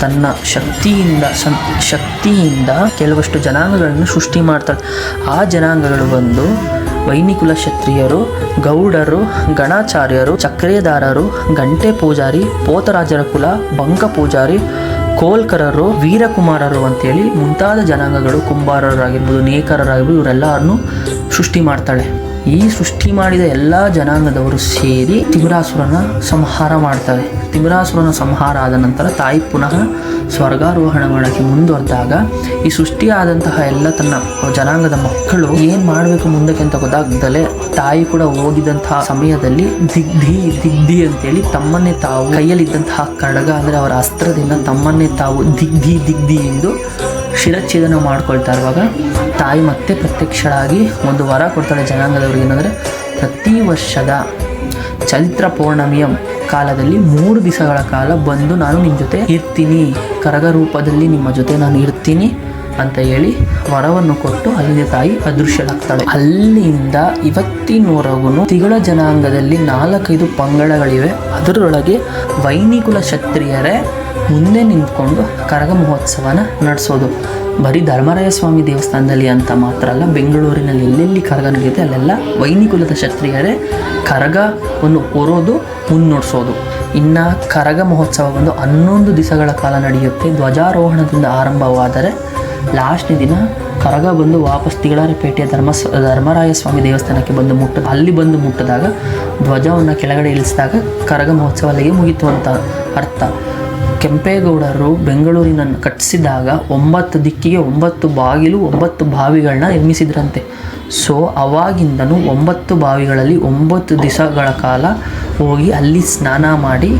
ತನ್ನ ಶಕ್ತಿಯಿಂದ ಸಂ, ಶಕ್ತಿಯಿಂದ ಕೆಲವಷ್ಟು ಜನಾಂಗಗಳನ್ನು ಸೃಷ್ಟಿ ಮಾಡ್ತಾಳೆ. ಆ ಜನಾಂಗಗಳು ಬಂದು ವೈನಿಕುಲ ಕ್ಷತ್ರಿಯರು, ಗೌಡರು, ಗಣಾಚಾರ್ಯರು, ಚಕ್ರೇದಾರರು, ಗಂಟೆ ಪೂಜಾರಿ, ಪೋತರಾಜರ ಕುಲ, ಬಂಕ ಪೂಜಾರಿ, ಕೋಲ್ಕರರು, ವೀರಕುಮಾರರು ಅಂತೇಳಿ ಮುಂತಾದ ಜನಾಂಗಗಳು ಕುಂಬಾರರಾಗಿರ್ಬೋದು, ನೇಕಾರರಾಗಿರ್ಬೋದು, ಇವರೆಲ್ಲರನ್ನು ಸೃಷ್ಟಿ ಮಾಡ್ತಾಳೆ. ಈ ಸೃಷ್ಟಿ ಮಾಡಿದ ಎಲ್ಲ ಜನಾಂಗದವರು ಸೇರಿ ತಿಮಿರಾಸುರನ ಸಂಹಾರ ಮಾಡ್ತಾರೆ. ತಿಮಿರಾಸುರನ ಸಂಹಾರ ಆದ ನಂತರ ತಾಯಿ ಪುನಃ ಸ್ವರ್ಗಾರೋಹಣ ಮಾಡೋಕ್ಕೆ ಮುಂದುವರೆದಾಗ ಈ ಸೃಷ್ಟಿಯಾದಂತಹ ಎಲ್ಲ ತನ್ನ ಜನಾಂಗದ ಮಕ್ಕಳು ಏನು ಮಾಡಬೇಕು ಮುಂದಕ್ಕೆ ಅಂತ ಗೊತ್ತಾಗ್ದಲೆ ತಾಯಿ ಕೂಡ ಹೋಗಿದಂತಹ ಸಮಯದಲ್ಲಿ ದಿಗ್ಧಿ ದಿಗ್ಧಿ ಅಂತೇಳಿ ತಮ್ಮನ್ನೇ ತಾವು ಕೈಯಲ್ಲಿದ್ದಂತಹ ಕಡಗ ಅಂದರೆ ಅವರ ಅಸ್ತ್ರದಿಂದ ತಮ್ಮನ್ನೇ ತಾವು ದಿಗ್ಧಿ ದಿಗ್ಧಿ ಎಂದು ಶಿರಚ್ಛೇದನ ಮಾಡ್ಕೊಳ್ತಾ ಇರುವಾಗ ತಾಯಿ ಮತ್ತೆ ಪ್ರತ್ಯಕ್ಷಳಾಗಿ ಒಂದು ವರ ಕೊಡ್ತಾಳೆ ಜನಾಂಗದವ್ರಿಗೆ. ಏನಂದರೆ, ಪ್ರತಿ ವರ್ಷದ ಚೈತ್ರ ಪೌರ್ಣಮಿಯ ಕಾಲದಲ್ಲಿ ಮೂರು ದಿವಸಗಳ ಕಾಲ ಬಂದು ನಾನು ನಿಮ್ಮ ಜೊತೆ ಇರ್ತೀನಿ. ಕರಗ ರೂಪದಲ್ಲಿ ನಿಮ್ಮ ಜೊತೆ ನಾನು ಇರ್ತೀನಿ ಅಂತ ಹೇಳಿ ವರವನ್ನು ಕೊಟ್ಟು ಅಲ್ಲಿನ ತಾಯಿ ಅದೃಶ್ಯಳಾಗ್ತಾಳೆ. ಅಲ್ಲಿಂದ ಇವತ್ತಿನವರೆಗೂ ತಿಗಳ ಜನಾಂಗದಲ್ಲಿ ನಾಲ್ಕೈದು ಪಂಗಡಗಳಿವೆ. ಅದರೊಳಗೆ ವೈನಿಕುಲ ಕ್ಷತ್ರಿಯರೇ ಮುಂದೆ ನಿಂತ್ಕೊಂಡು ಕರಗ ಮಹೋತ್ಸವನ ನಡೆಸೋದು. ಬರೀ ಧರ್ಮರಾಯ ಸ್ವಾಮಿ ದೇವಸ್ಥಾನದಲ್ಲಿ ಅಂತ ಮಾತ್ರ ಅಲ್ಲ, ಬೆಂಗಳೂರಿನಲ್ಲಿ ಎಲ್ಲೆಲ್ಲಿ ಕರಗ ನಡೆಯುತ್ತೆ ಅಲ್ಲೆಲ್ಲ ವೈನಿಕುಲದ ಕ್ಷತ್ರಿಯರೇ ಕರಗವನ್ನು ಹೊರೋದು, ಮುನ್ನಡೆಸೋದು. ಇನ್ನು ಕರಗ ಮಹೋತ್ಸವ ಬಂದು ಹನ್ನೊಂದು ದಿವಸಗಳ ಕಾಲ ನಡೆಯುತ್ತೆ. ಧ್ವಜಾರೋಹಣದಿಂದ ಆರಂಭವಾದರೆ ಲಾಸ್ಟ್ ದಿನ ಕರಗ ಬಂದು ವಾಪಸ್ ತಿಗಳಾರಪೇಟೆಯ ಧರ್ಮ ಧರ್ಮರಾಯ ಸ್ವಾಮಿ ದೇವಸ್ಥಾನಕ್ಕೆ ಬಂದು ಮುಟ್ಟ, ಅಲ್ಲಿ ಬಂದು ಮುಟ್ಟಿದಾಗ ಧ್ವಜವನ್ನು ಕೆಳಗಡೆ ಇಳಿಸಿದಾಗ ಕರಗ ಮಹೋತ್ಸವ ಅಲ್ಲಿಗೆ ಮುಗಿತು ಅಂತ ಅರ್ಥ. ಕೆಂಪೇಗೌಡರು ಬೆಂಗಳೂರಿನ ಕಟ್ಟಿಸಿದಾಗ ಒಂಬತ್ತು ದಿಕ್ಕಿಗೆ ಒಂಬತ್ತು ಬಾಗಿಲು, ಒಂಬತ್ತು ಬಾವಿಗಳನ್ನ ನಿರ್ಮಿಸಿದ್ರಂತೆ. ಸೊ, ಅವಾಗಿಂದನೂ ಒಂಬತ್ತು ಬಾವಿಗಳಲ್ಲಿ ಒಂಬತ್ತು ದಿವಸಗಳ ಕಾಲ ಹೋಗಿ ಅಲ್ಲಿ ಸ್ನಾನ ಮಾಡಿ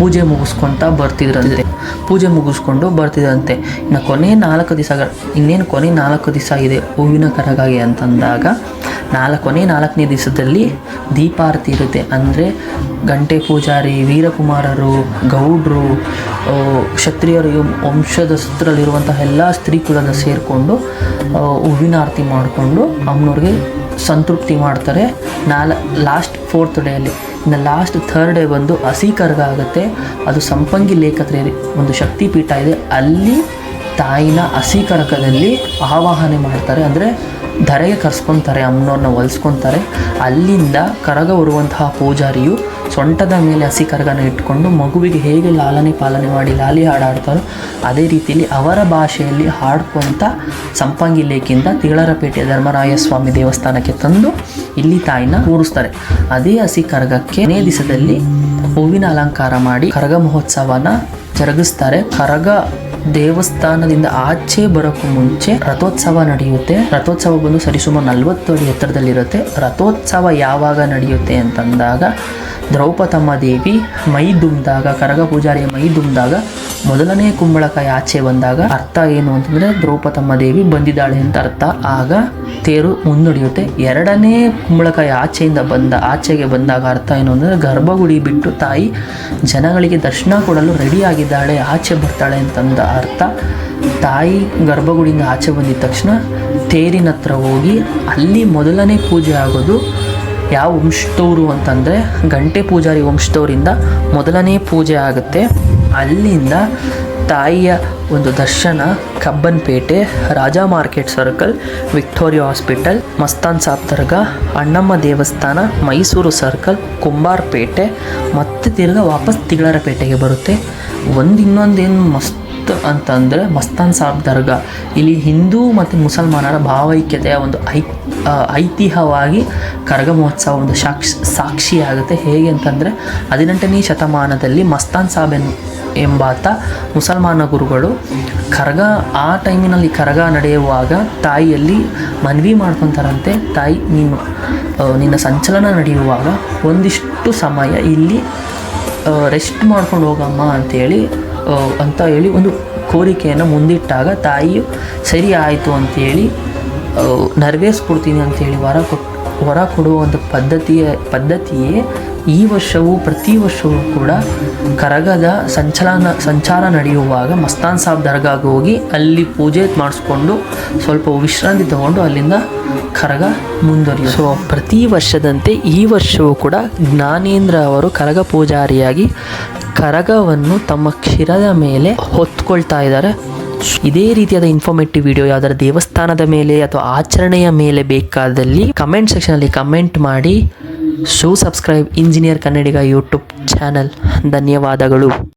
ಪೂಜೆ ಮುಗಿಸ್ಕೊಂತ ಬರ್ತಿದ್ರಂತೆ. ಪೂಜೆ ಮುಗಿಸ್ಕೊಂಡು ಬರ್ತಿದ್ರಂತೆ. ಇನ್ನು ಕೊನೆ ನಾಲ್ಕು ದಿವಸ ಇನ್ನೇನು ಕೊನೆ ನಾಲ್ಕು ದಿವಸ ಇದೆ ಹೂವಿನ ಕರಗಾಗಿ ಅಂತಂದಾಗ, ನಾಲ್ಕು ಕೊನೆ ನಾಲ್ಕನೇ ದಿವಸದಲ್ಲಿ ದೀಪಾರತಿ ಇರುತ್ತೆ. ಅಂದರೆ ಗಂಟೆ ಪೂಜಾರಿ, ವೀರಕುಮಾರರು, ಗೌಡರು ಕ್ಷತ್ರಿಯರು ವಂಶದಸ್ಥರಲ್ಲಿರುವಂತಹ ಎಲ್ಲ ಸ್ತ್ರೀ ಕುಲದ ಸೇರಿಕೊಂಡು ಹೂವಿನ ಆರತಿ ಮಾಡಿಕೊಂಡು, ಅಮ್ಮನವ್ರಿಗೆ ಸಂತೃಪ್ತಿ ಮಾಡ್ತಾರೆ. ನಾಲ್ ಲಾಸ್ಟ್ ಫೋರ್ತ್ ಡೇಯಲ್ಲಿ ಇನ್ನು ಲಾಸ್ಟ್ ಥರ್ಡ್ ಡೇ ಬಂದು ಹಸಿ ಕರ್ಗ ಆಗುತ್ತೆ. ಅದು ಸಂಪಂಗಿ ಲೇಖತ್ರೆ ಒಂದು ಶಕ್ತಿಪೀಠ ಇದೆ. ಅಲ್ಲಿ ತಾಯಿನ ಹಸಿ ಕರಕದಲ್ಲಿ ಆವಾಹನೆ ಮಾಡ್ತಾರೆ. ಅಂದರೆ ಧರೆಗೆ ಕರ್ಸ್ಕೊತಾರೆ, ಅಮ್ಮನವ್ರನ್ನ ಹೊಲಿಸ್ಕೊತಾರೆ. ಅಲ್ಲಿಂದ ಕರಗ ಬರುವಂತಹ ಪೂಜಾರಿಯು ಸೊಂಟದ ಮೇಲೆ ಹಸಿ ಕರಗನ ಇಟ್ಕೊಂಡು ಮಗುವಿಗೆ ಹೇಗೆ ಲಾಲನೆ ಪಾಲನೆ ಮಾಡಿ ಲಾಲಿ ಹಾಡಾಡ್ತಾರೋ ಅದೇ ರೀತಿಯಲ್ಲಿ ಅವರ ಭಾಷೆಯಲ್ಲಿ ಹಾಡ್ಕೊತ ಸಂಪಂಗಿ ಲೇಕಿಂದ ತಿಳರಪೇಟೆ ಧರ್ಮರಾಯ ಸ್ವಾಮಿ ದೇವಸ್ಥಾನಕ್ಕೆ ತಂದು ಇಲ್ಲಿ ತಾಯಿನ ಕೂರಿಸ್ತಾರೆ. ಅದೇ ಹಸಿ ಕರಗಕ್ಕೆ ಕೊನೆಯ ದಿವಸದಲ್ಲಿ ಹೂವಿನ ಅಲಂಕಾರ ಮಾಡಿ ಕರಗ ಮಹೋತ್ಸವನ ಜರುಗಿಸ್ತಾರೆ. ಕರಗ ದೇವಸ್ಥಾನದಿಂದ ಆಚೆ ಬರೋಕ್ಕೂ ಮುಂಚೆ ರಥೋತ್ಸವ ನಡೆಯುತ್ತೆ. ರಥೋತ್ಸವ ಬಂದು ಸರಿಸುಮಾರು ನಲವತ್ತು ಅಡಿ ಎತ್ತರದಲ್ಲಿರುತ್ತೆ. ರಥೋತ್ಸವ ಯಾವಾಗ ನಡೆಯುತ್ತೆ ಅಂತಂದಾಗ ದ್ರೌಪದಮ್ಮ ದೇವಿ ಮೈ ದುಮ್ದಾಗ, ಕರಗ ಪೂಜಾರಿಯ ಮೈ ದುಮ್ದಾಗ ಮೊದಲನೇ ಕುಂಬಳಕಾಯಿ ಆಚೆ ಬಂದಾಗ ಅರ್ಥ ಏನು ಅಂತಂದ್ರೆ ದ್ರೌಪದಮ್ಮ ದೇವಿ ಬಂದಿದ್ದಾಳೆ ಅಂತ ಅರ್ಥ. ಆಗ ತೇರು ಮುನ್ನಡೆಯುತ್ತೆ. ಎರಡನೇ ಕುಂಬಳಕಾಯಿ ಆಚೆಯಿಂದ ಬಂದ, ಆಚೆಗೆ ಬಂದಾಗ ಅರ್ಥ ಏನು ಅಂದರೆ ಗರ್ಭಗುಡಿ ಬಿಟ್ಟು ತಾಯಿ ಜನಗಳಿಗೆ ದರ್ಶನ ಕೊಡಲು ರೆಡಿಯಾಗಿದ್ದಾಳೆ, ಆಚೆ ಬರ್ತಾಳೆ ಅಂತಂದ ಅರ್ಥ. ತಾಯಿ ಗರ್ಭಗುಡಿಯಿಂದ ಆಚೆ ಬಂದಿದ ತಕ್ಷಣ ತೇರಿನ ಹತ್ರ ಹೋಗಿ ಅಲ್ಲಿ ಮೊದಲನೇ ಪೂಜೆ ಆಗೋದು ಯಾವ ವಂಶದವರು ಅಂತಂದರೆ ಗಂಟೆ ಪೂಜಾರಿ ವಂಶದವರಿಂದ ಮೊದಲನೇ ಪೂಜೆ ಆಗುತ್ತೆ. ಅಲ್ಲಿಂದ ತಾಯಿಯ ಒಂದು ದರ್ಶನ Cubbonpet Raja market circle, Victoria hospital, Mastan Sab ದರ್ಗಾ, ಅಣ್ಣಮ್ಮ ದೇವಸ್ಥಾನ, ಮೈಸೂರು ಸರ್ಕಲ್, ಕುಂಬಾರ್ಪೇಟೆ, ಮತ್ತೆ ತಿರ್ಗಾ ವಾಪಸ್ ತಿಗಳರಪೇಟೆಗೆ ಬರುತ್ತೆ. ಒಂದು ಇನ್ನೊಂದೇನು ಮಸ್ತ್ ಅಂತಂದರೆ ಮಸ್ತಾನ್ ಸಾಬ್ ದರ್ಗಾ. ಇಲ್ಲಿ ಹಿಂದೂ ಮತ್ತು ಮುಸಲ್ಮಾನರ ಭಾವೈಕ್ಯತೆಯ ಒಂದು ಐ ಐತಿಹ್ಯವಾಗಿ ಕರಗ ಮಹೋತ್ಸವ ಒಂದು ಸಾಕ್ಷಿ, ಸಾಕ್ಷಿಯಾಗುತ್ತೆ. ಹೇಗೆ ಅಂತಂದರೆ ಹದಿನೆಂಟನೇ ಶತಮಾನದಲ್ಲಿ ಮಸ್ತಾನ್ ಸಾಬ್ ಎಂಬಾತ ಮುಸಲ್ಮಾನ ಗುರುಗಳು ಕರಗ, ಆ ಟೈಮಿನಲ್ಲಿ ಕರಗ ನಡೆಯುವಾಗ ತಾಯಿಯಲ್ಲಿ ಮನವಿ ಮಾಡ್ಕೊತಾರಂತೆ, ತಾಯಿ, ನೀನು ನಿನ್ನ ಸಂಚಲನ ನಡೆಯುವಾಗ ಒಂದಿಷ್ಟು ಸಮಯ ಇಲ್ಲಿ ರೆಸ್ಟ್ ಮಾಡ್ಕೊಂಡು ಹೋಗಮ್ಮ ಅಂತೇಳಿ ಅಂತ ಹೇಳಿ ಒಂದು ಕೋರಿಕೆಯನ್ನು ಮುಂದಿಟ್ಟಾಗ ತಾಯಿಯು, ಸರಿ ಆಯಿತು ಅಂತೇಳಿ ನರ್ವೇಸ್ ಕೊಡ್ತೀನಿ ಅಂತೇಳಿ ವರ ಕೊಟ್ಟು ವರ ಕೊಡುವ ಒಂದು ಪದ್ಧತಿಯ, ಪದ್ಧತಿಯೇ ಈ ವರ್ಷವೂ ಪ್ರತಿ ವರ್ಷವೂ ಕೂಡ ಕರಗದ ಸಂಚಲನ, ಸಂಚಾರ ನಡೆಯುವಾಗ ಮಸ್ತಾನ್ ಸಾಬ್ ದರ್ಗಾಗೆ ಹೋಗಿ ಅಲ್ಲಿ ಪೂಜೆ ಮಾಡಿಸ್ಕೊಂಡು ಸ್ವಲ್ಪ ವಿಶ್ರಾಂತಿ ತಗೊಂಡು ಅಲ್ಲಿಂದ ಕರಗ ಮುಂದುವರಿಯುತ್ತೆ ಸೊ ಪ್ರತಿ ವರ್ಷದಂತೆ ಈ ವರ್ಷವೂ ಕೂಡ ಜ್ಞಾನೇಂದ್ರ ಅವರು ಕರಗ ಪೂಜಾರಿಯಾಗಿ ಕರಗವನ್ನು ತಮ್ಮ ಕ್ಷಿರದ ಮೇಲೆ ಹೊತ್ಕೊಳ್ತಾ ಇದ್ದಾರೆ. ಇದೇ ರೀತಿಯಾದ ಇನ್ಫಾರ್ಮೇಟಿವ್ ವಿಡಿಯೋ ಯಾವ್ದಾರ ದೇವಸ್ಥಾನದ ಮೇಲೆ ಅಥವಾ ಆಚರಣೆಯ ಮೇಲೆ ಬೇಕಾದಲ್ಲಿ ಕಮೆಂಟ್ ಸೆಕ್ಷನಲ್ಲಿ ಕಮೆಂಟ್ ಮಾಡಿ. Show subscribe engineer Kannadiga YouTube channel ಧನ್ಯವಾದಗಳು.